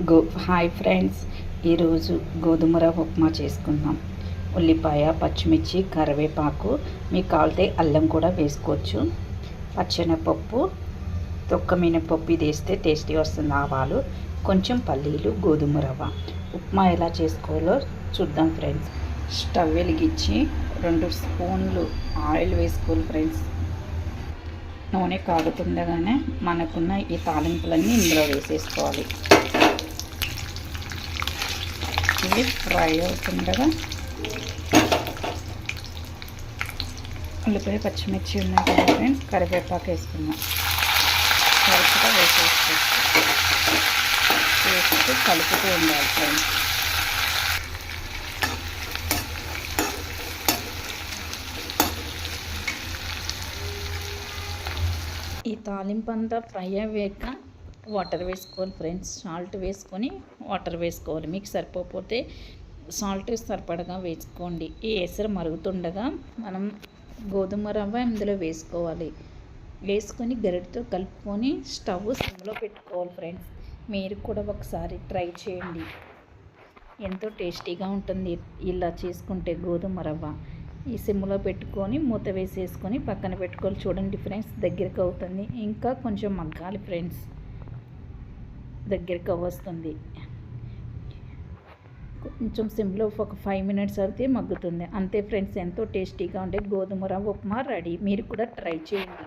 Go hi friends. ఈరోజు గోధుమ రవ్వ ఉప్మా చేసుకుందాం. ఉల్లిపాయ పచ్చిమిర్చి కరివేపాకు మీకు కావాలితే అల్లం కూడా వేసుకోవచ్చు. పచ్చెనపప్పు తొక్క మినపప్పు ఇది వేస్తే టేస్టీ వస్తుంది ఆవాలు. కొంచెం పల్లీలు గోధుమ రవ్వ. ఉప్మా ఎలా చేసుకోవాలో చూద్దాం ఫ్రెండ్స్. స్టవ్ వెలిగించి రెండు స్పూన్లు ఆయిల్ వేసుకోవాలి ఫ్రెండ్స్. నూనె కాగుతుండగానే మనకున్న ఈ తాలింపులన్నీ ఇందులో వేసేసుకోవాలి. ఇది ఫ్రై అవుతుండగా ఉల్లిపాయ పచ్చిమిర్చి ఉన్నాయి కదా ఫ్రెండ్స్ కరివేపాకు వేసుకున్నాం కరెక్ట్గా వేసేసుకోవచ్చు వేసుకుంటూ కలుపుతూ ఉండాలి ఫ్రెండ్స్ ఈ తాలింపు అంతా ఫ్రై అయ్యాక వాటర్ వేసుకోవాలి ఫ్రెండ్స్. సాల్ట్ వేసుకొని వాటర్ వేసుకోవాలి. మీకు సరిపోతే సాల్ట్ సరిపడగా వేసుకోండి. ఈ ఎసరు మరుగుతుండగా మనం గోధుమ రవ్వ ఇందులో వేసుకోవాలి. వేసుకొని గరిటతో కలుపుకొని స్టవ్ సిమ్లో పెట్టుకోవాలి ఫ్రెండ్స్. మీరు కూడా ఒకసారి ట్రై చేయండి. ఎంతో టేస్టీగా ఉంటుంది ఇలా చేసుకుంటే గోధుమ రవ్వ. ఈ సిమ్లో పెట్టుకొని మూత వేసేసుకొని పక్కన పెట్టుకోవాలి. చూడండి ఫ్రెండ్స్ దగ్గరకు అవుతుంది. ఇంకా కొంచెం మగ్గాలి ఫ్రెండ్స్. దగ్గరికి వస్తుంది కొంచెం సిమ్లో ఒక ఫైవ్ మినిట్స్ అయితే మగ్గుతుంది. అంతే ఫ్రెండ్స్ ఎంతో టేస్టీగా ఉండే గోధుమ రవ్వ ఉప్మా రెడీ. మీరు కూడా ట్రై చేయండి.